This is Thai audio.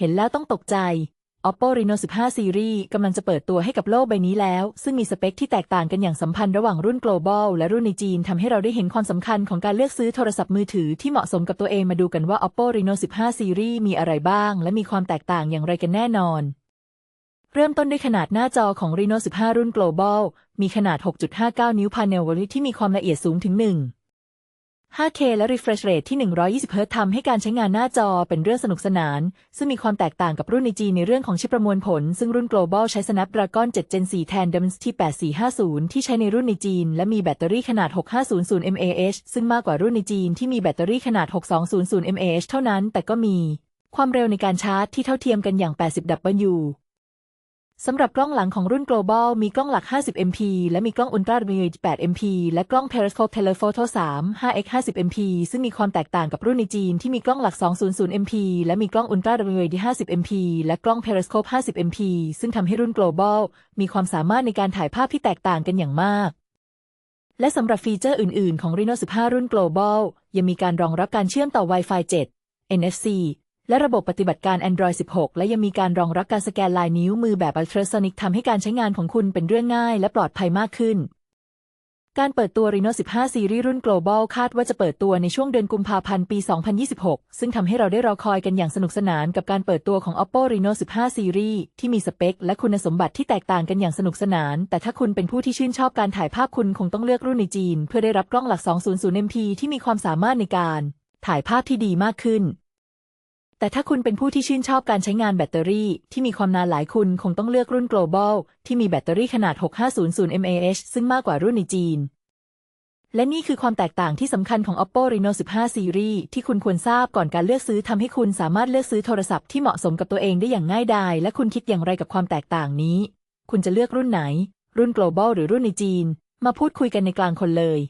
เห็นแล้วต้องตกใจ Oppo Reno 15 Series กำลังจะเปิดตัวให้กับโลกใบนี้แล้ว ซึ่งมีสเปคที่แตกต่างกันอย่างสัมพันธ์ระหว่างรุ่น global และรุ่นในจีนทำให้เราได้เห็นความสำคัญของการเลือกซื้อโทรศัพท์มือถือที่เหมาะสมกับตัวเองมาดูกันว่า Oppo Reno 15 Series มีอะไรบ้าง และมีความแตกต่างอย่างไรกันแน่นอน เริ่มต้นด้วยขนาดหน้าจอของ Reno 15 รุ่น global มีขนาด 6.59 นิ้ว panel v o l ที่มีความละเอียดสูงถึง 1 5K และ refresh rate ที่ 120 Hz ทำให้การใช้งานหน้าจอเป็นเรื่องสนุกสนาน ซึ่งมีความแตกต่างกับรุ่นในจีนในเรื่องของชิปประมวลผล ซึ่งรุ่น global ใช้ Snapdragon 7 Gen 4 แทน Dimensity 8450 ที่ใช้ในรุ่นในจีน และมีแบตเตอรี่ขนาด 6500 mAh ซึ่งมากกว่ารุ่นในจีนที่มีแบตเตอรี่ขนาด 6200 mAh เท่านั้น แต่ก็มี ความเร็วในการชาร์จที่เท่าเทียมกันอย่าง 80 W สำหรับกล้องหลังของรุ่น global มีกล้องหลัก 50 MP และมีกล้อง ultra wide 8 MP และกล้อง periscope telephoto 3 5x 50 MP ซึ่งมีความแตกต่างกับรุ่นในจีนที่มีกล้องหลัก 200 MP และมีกล้อง ultra wide 50 MP และกล้อง periscope 50 MP ซึ่งทำให้รุ่น global มีความสามารถในการถ่ายภาพที่แตกต่างกันอย่างมากและสำหรับฟีเจอร์อื่น ๆ ของ Reno 15 รุ่น global ยังมีการรองรับการเชื่อมต่อ Wi-Fi 7 NFC และระบบปฏิบัติการ Android 16 และยังมีการรองรับการสแกนลายนิ้วมือแบบ Ultrasonic ทำให้การใช้งานของคุณเป็นเรื่องง่ายและปลอดภัยมากขึ้น การเปิดตัว Reno 15 Series รุ่น Global คาดว่าจะเปิดตัวในช่วงเดือนกุมภาพันธ์ปี 2026 ซึ่งทำให้เราได้รอคอยกันอย่างสนุกสนานกับการเปิดตัวของ Oppo Reno 15 Series ที่มีสเปค และคุณสมบัติที่แตกต่างกันอย่างสนุกสนาน แต่ถ้าคุณเป็นผู้ที่ชื่นชอบการถ่ายภาพคุณคงต้องเลือกรุ่นในจีน เพื่อได้รับกล้องหลัก 200 MP ที่มีความสามารถในการ ถ่ายภาพที่ดีมากขึ้น แต่ถ้าคุณเป็นผู้ที่ชื่นชอบการใช้งานแบตเตอรี่ที่มีความนานหลายคุณคงต้องเลือกรุ่น global ที่มีแบตเตอรี่ขนาด 6500 mAh ซึ่งมากกว่ารุ่นในจีน และนี่คือความแตกต่างที่สำคัญของ Oppo Reno 15 Series ที่คุณควรทราบก่อนการเลือกซื้อทำให้คุณสามารถเลือกซื้อโทรศัพท์ที่เหมาะสมกับตัวเองได้อย่างง่ายดายและคุณคิดอย่างไรกับความแตกต่างนี้ คุณจะเลือกรุ่นไหน รุ่น global หรือรุ่นในจีน มาพูดคุยกันในกลางคนเลย